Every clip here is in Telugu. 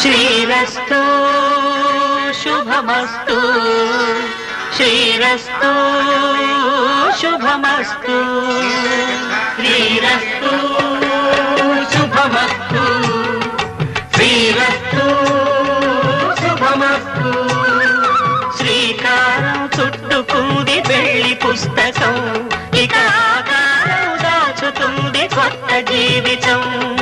శ్రీరస్తు శుభమస్తు. శ్రీరస్తు శుభమస్తు. శ్రీరస్తు శుభమస్తు. శ్రీరస్తు శుభమస్తు. శ్రీకారం చుట్టుకు జీవితం.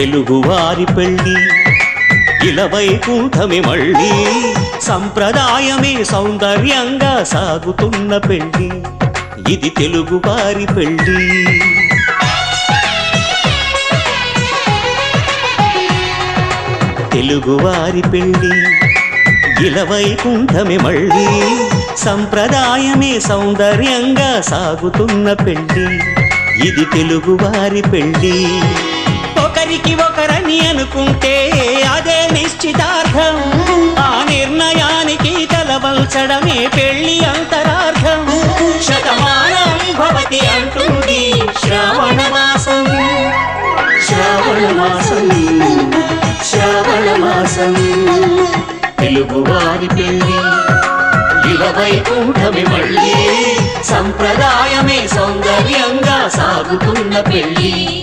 తెలుగువారి పెళ్ళి ఇలవైకుంఠమి మళ్ళీ సంప్రదాయమే సౌందర్యంగా సాగుతున్న పెళ్ళి ఇది తెలుగువారి పెళ్ళి. తెలుగువారి పెళ్ళి ఇలవైకుంఠమి మళ్ళీ సంప్రదాయమే సౌందర్యంగా సాగుతున్న పెళ్ళి ఇది తెలుగువారి పెళ్ళి. ఒకరికి ఒకరని అనుకుంటే అదే నిశ్చితార్థం. ఆ నిర్ణయానికి తలవల్చడమే పెళ్ళి అంతరార్థం. శతమానం భవతి అంటుంది శ్రావణ మాసం. శ్రావణ మాసం. శ్రావణ మాసం. తెలుగువారి పెళ్ళి. ఇలవైకుంఠమి మళ్ళీ సంప్రదాయమే సౌందర్యంగా సాగుతున్న పెళ్ళి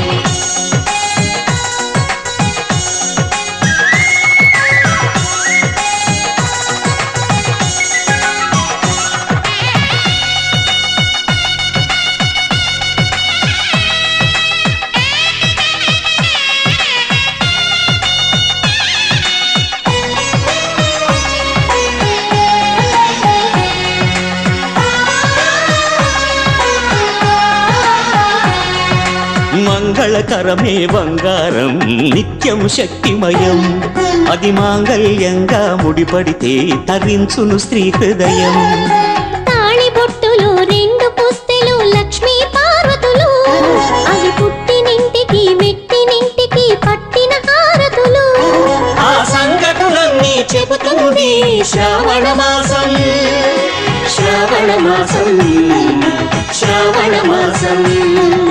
మంగళకరమే బంగారం నిత్యం శక్తిమయం. అది మాంగళ్యంగా ముడిపడితే తరించును స్త్రీ హృదయం. చెబుతుంది శ్రావణ మాసం. శ్రావణ మాసం శ్రావణ మాసం.